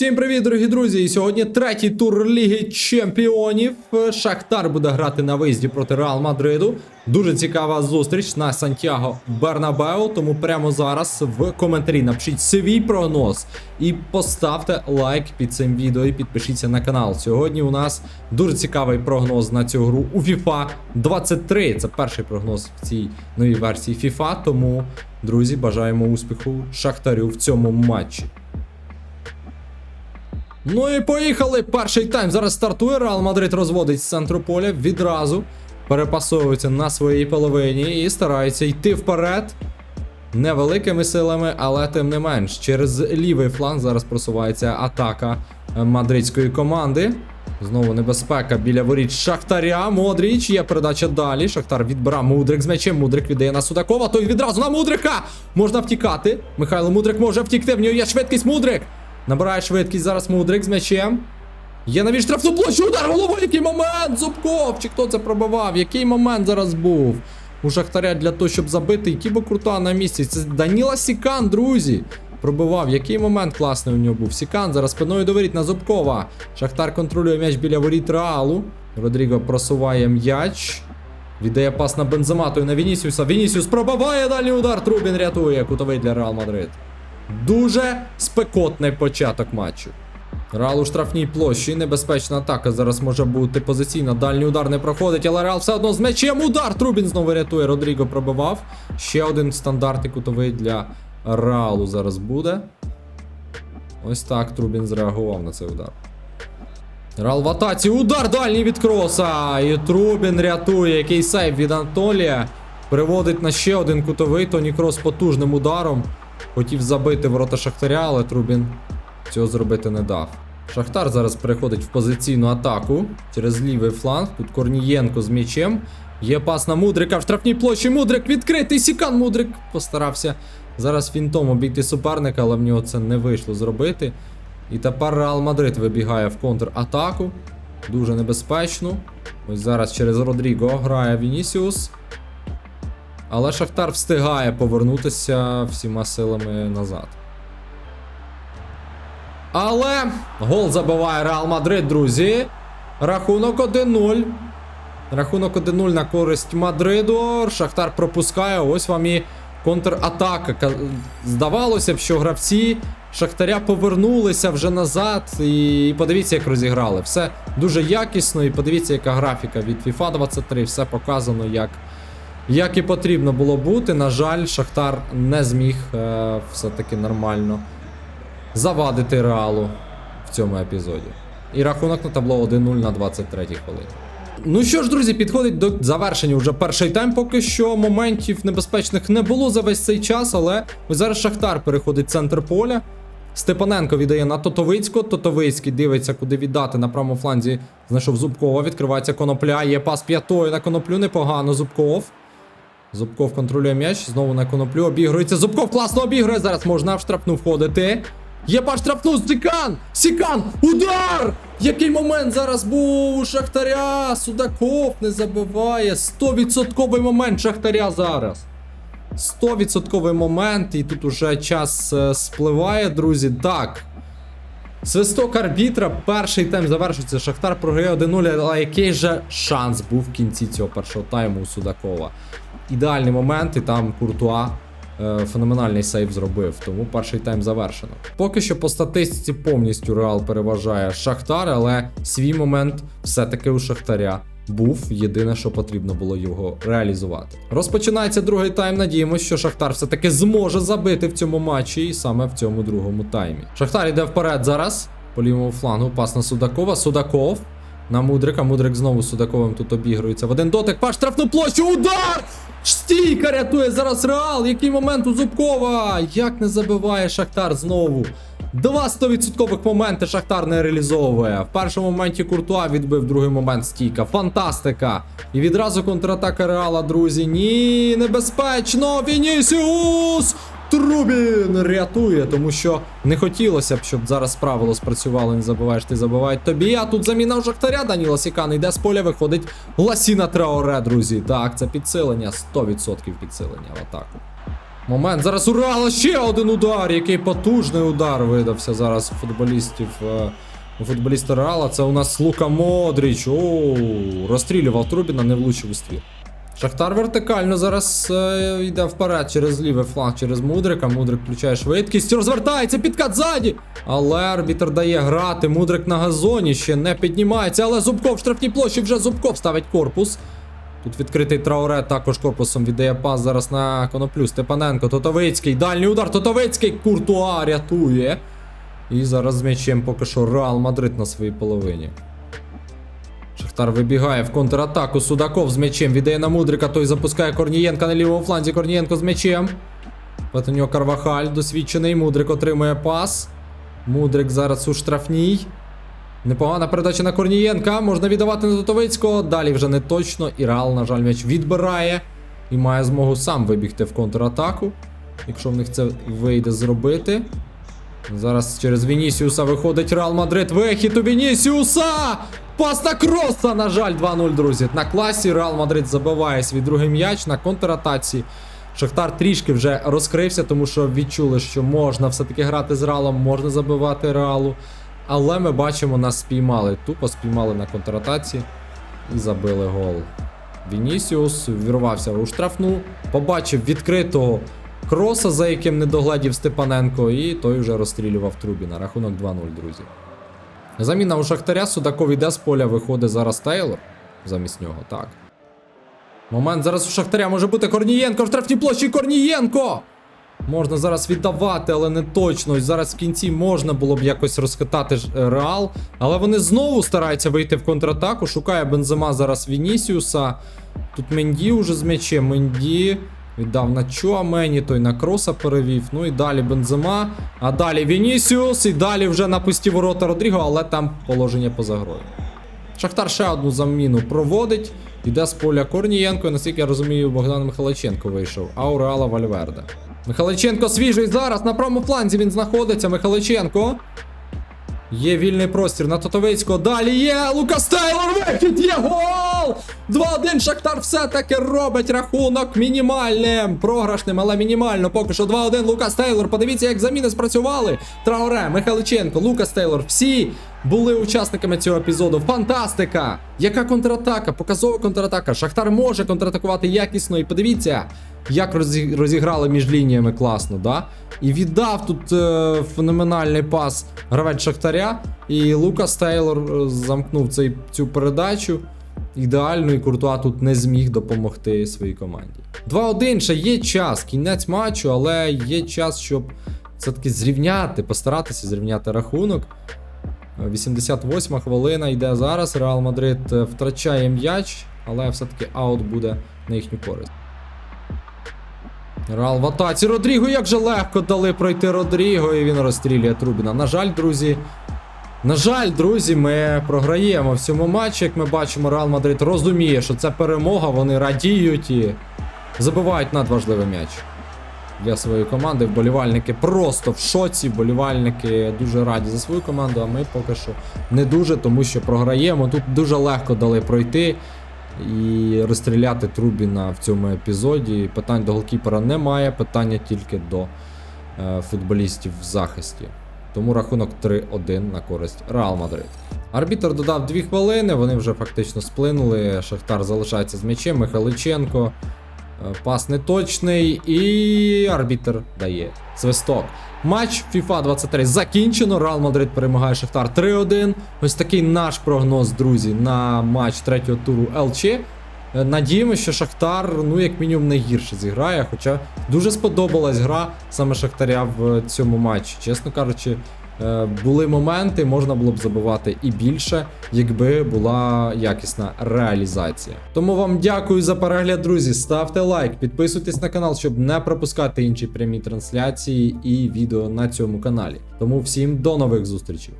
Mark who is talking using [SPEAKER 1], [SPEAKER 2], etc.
[SPEAKER 1] Всім привіт, дорогі друзі! І сьогодні третій тур Ліги Чемпіонів. Шахтар буде грати на виїзді проти Реал Мадриду. Дуже цікава зустріч на Сантьяго Бернабеу. Тому прямо зараз в коментарі напишіть свій прогноз і поставте лайк під цим відео і підпишіться на канал. Сьогодні у нас дуже цікавий прогноз на цю гру у FIFA 23. Це перший прогноз в цій новій версії FIFA. Тому, друзі, бажаємо успіху Шахтарю в цьому матчі. Ну і поїхали. Перший тайм зараз стартує. Реал Мадрид розводить з центру поля відразу. Перепасовується на своїй половині і старається йти вперед. Невеликими силами, але тим не менш. Через лівий фланг зараз просувається атака е, мадридської команди. Знову небезпека біля воріт Шахтаря. Модріч. Є передача далі. Шахтар відбирає Мудрик з м'ячем. Мудрик віддає на Судакова. Той відразу на Мудрика. Можна втікати. Михайло Мудрик може втікти. В нього є швидкість Мудрик. Набирає швидкість зараз Мудрик з м'ячем. Є навіть штрафну площу, удар головою, який момент! Зубков! Чи хто це пробивав? Який момент зараз був? У Шахтаря для того, щоб забити, які би крута на місці. Це Даніла Сікан, друзі. Пробивав. Який момент класний у нього був. Сікан зараз спиною доверіть на Зубкова. Шахтар контролює м'яч біля воріт Реалу. Родріго просуває м'яч. Віддає пас на Бенземату на Вінісіуса. Вінісіус пробиває дальній удар. Трубін рятує. Кутовий для Реал Мадрид. Дуже спекотний початок матчу. Реал у штрафній площі. Небезпечна атака. Зараз може бути позиційна. Дальній удар не проходить, але Реал все одно з м'ячем. Удар. Трубін знову рятує. Родріго пробивав. Ще один стандартний кутовий для Реалу зараз буде. Ось так Трубін зреагував на цей удар. Реал в атаці. Удар дальній від кроса. І Трубін рятує. Який сейв від Анатолія. Переводить на ще один кутовий. Тоні Крос потужним ударом. Хотів забити ворота Шахтаря, але Трубін цього зробити не дав. Шахтар зараз переходить в позиційну атаку через лівий фланг. Тут Корнієнко з м'ячем. Є пас на Мудрика в штрафній площі. Мудрик відкритий. Сікан Мудрик постарався зараз фінтом обійти суперника, але в нього це не вийшло зробити. І тепер Реал Мадрид вибігає в контратаку. Дуже небезпечно. Ось зараз через Родріго грає Вінісіус. Але Шахтар встигає повернутися всіма силами назад. Але гол забиває Реал Мадрид, друзі. Рахунок 1-0. Рахунок 1-0 на користь Мадриду. Шахтар пропускає. Ось вам і контратака. Здавалося б, що гравці Шахтаря повернулися вже назад. І подивіться, як розіграли. Все дуже якісно. І подивіться, яка графіка від FIFA 23. Все показано, як як і потрібно було бути. На жаль, Шахтар не зміг е, все-таки нормально завадити реалу в цьому епізоді. І рахунок на табло 1-0 на 23-й хвилині. Ну що ж, друзі, підходить до завершення вже перший тайм. Поки що моментів небезпечних не було за весь цей час, але ось зараз Шахтар переходить в центр поля. Степаненко віддає на Тотовицького. Тотовицький дивиться, куди віддати на правому фланзі. Знайшов Зубкова, відкривається конопля. Є пас п'ятою на коноплю. Непогано. Зубков. Зубков контролює м'яч. Знову на коноплю обігрується. Зубков класно обігрує. Зараз можна в штрафну входити. Є пас штрафну. Сікан! Сікан! Удар! Який момент зараз був у Шахтаря! Судаков не забиває. 100% момент Шахтаря зараз. 100% момент, і тут уже час е, спливає, друзі. Так. Свисток арбітра, перший тайм завершується. Шахтар програє 1-0, але який же шанс був в кінці цього першого тайму у Судакова. Ідеальний момент, і там Куртуа е, феноменальний сейв зробив, тому перший тайм завершено. Поки що по статистиці повністю Реал переважає Шахтар, але свій момент все-таки у Шахтаря був. Єдине, що потрібно було його реалізувати. Розпочинається другий тайм. Надіємося, що Шахтар все-таки зможе забити в цьому матчі, і саме в цьому другому таймі. Шахтар йде вперед зараз. По лівому флангу пас на Судакова. Судаков. На Мудрика. Мудрик знову Судаковим тут обігрується. В один дотик. Паш штрафну площу. Удар! Стійка рятує зараз Реал. Який момент у Зубкова? Як не забиває Шахтар знову? Два 100% моменти Шахтар не реалізовує. В першому моменті Куртуа відбив, другий момент стійка. Фантастика! І відразу контратака Реала, друзі. Ні, небезпечно! Вінісіус! Трубін рятує, тому що не хотілося б, щоб зараз правило спрацювало, не забуваєш, ти забувають тобі. А тут заміна у Шахтаря Даніла Сікан йде з поля, виходить Ласіна Траоре, друзі. Так, це підсилення, 100% підсилення в атаку. Момент. Зараз Урала ще один удар. Який потужний удар видався зараз у футболістів. е, У футболіста Реала. Це у нас Лука Модріч. Оу, розстрілював Трубіна, не влучив у ствір. Шахтар вертикально зараз е, йде вперед через лівий фланг, через Мудрика. Мудрик включає швидкість, розвертається, підкат ззаді. Але арбітр дає грати. Мудрик на газоні ще не піднімається. Але Зубков в штрафній площі вже Зубков ставить корпус. Тут відкритий Трауре також корпусом віддає пас зараз на коноплю. Степаненко, Тотовицький, дальній удар, Тотовицький, Куртуа рятує. І зараз з м'ячем поки що Реал Мадрид на своїй половині. Шахтар вибігає в контратаку. Судаков з м'ячем віддає на Мудрика. Той запускає Корнієнка на лівому фланзі. Корнієнко з м'ячем. Нього Карвахаль досвідчений. Мудрик отримує пас. Мудрик зараз у штрафній. Непогана передача на Корнієнка. Можна віддавати на Тотовицького. Далі вже не точно. І Реал, на жаль, м'яч відбирає. І має змогу сам вибігти в контратаку. Якщо в них це вийде зробити. Зараз через Вінісіуса виходить Реал Мадрид. Вихід у Вінісіуса! Пас на! На жаль, 2-0, друзі. На класі Реал Мадрид забиває свій другий м'яч на контратаці. Шахтар трішки вже розкрився, тому що відчули, що можна все-таки грати з Реалом, можна забивати Реалу. Але ми бачимо, нас спіймали. Тупо спіймали на контратаці і забили гол. Вінісіус вірвався у штрафну, побачив відкритого кроса, за яким не догледів Степаненко, і той вже розстрілював Трубіна. Рахунок 2-0, друзі. Заміна у Шахтаря, Судаков іде з поля, виходить зараз Тейлор замість нього, так. Момент зараз у Шахтаря може бути Корнієнко в штрафній площі Корнієнко! Можна зараз віддавати, але не точно. Зараз в кінці можна було б якось розхитати е, Реал. Але вони знову стараються вийти в контратаку. Шукає Бензема зараз Вінісіуса. Тут Менді уже з м'ячем. Менді віддав на Чуамені, той на Кроса перевів. Ну і далі Бензема. А далі Вінісіус. І далі вже на пусті ворота Родріго, але там положення поза грою. Шахтар ще одну заміну проводить. Іде з поля Корнієнко, і наскільки я розумію, Богдан Михайличенко вийшов, а у Реала Вальверде. Михайличенко свіжий зараз на правому фланзі він знаходиться. Михайличенко. Є вільний простір на Тотовицького. Далі є Лукас Тейлор. Вихід є гол! 2-1 Шахтар все-таки робить рахунок мінімальним. Програшним, але мінімально. Поки що 2-1 Лукас Тейлор. Подивіться, як заміни спрацювали. Трауре, Михайличенко, Лукас Тейлор. Всі були учасниками цього епізоду. Фантастика! Яка контратака? Показова контратака. Шахтар може контратакувати якісно. І подивіться, як розіграли між лініями класно, да? І віддав тут е, феноменальний пас гравець Шахтаря. І Лукас Тейлор е, замкнув цей, цю передачу. Ідеально, і Куртуа тут не зміг допомогти своїй команді. 2-1 ще є час, кінець матчу, але є час, щоб все-таки зрівняти, постаратися зрівняти рахунок. 88 хвилина йде зараз. Реал Мадрид е, втрачає м'яч, але все-таки аут буде на їхню користь. Реал в атаці. Родріго як же легко дали пройти Родріго, і він розстрілює Трубіна. На жаль, друзі. На жаль, друзі, ми програємо в цьому матчі. Як ми бачимо, Реал Мадрид розуміє, що це перемога, вони радіють і забивають надважливий м'яч для своєї команди. Вболівальники просто в шоці. Вболівальники дуже раді за свою команду, а ми поки що не дуже, тому що програємо. Тут дуже легко дали пройти і розстріляти Трубіна в цьому епізоді. Питань до голкіпера немає, питання тільки до е, футболістів в захисті. Тому рахунок 3-1 на користь Реал Мадрид. Арбітр додав 2 хвилини, вони вже фактично сплинули. Шахтар залишається з м'ячем, Михайличенко. Е, Пас неточний, і арбітр дає свисток. Матч FIFA 23 закінчено. Реал Мадрид перемагає Шахтар 3-1. Ось такий наш прогноз, друзі, на матч третього туру ЛЧ. Е, Надіємося, що Шахтар, ну, як мінімум, не гірше зіграє. Хоча дуже сподобалась гра саме Шахтаря в цьому матчі. Чесно кажучи, е, були моменти, можна було б забивати і більше, якби була якісна реалізація. Тому вам дякую за перегляд, друзі. Ставте лайк, підписуйтесь на канал, щоб не пропускати інші прямі трансляції і відео на цьому каналі. Тому всім до нових зустрічей.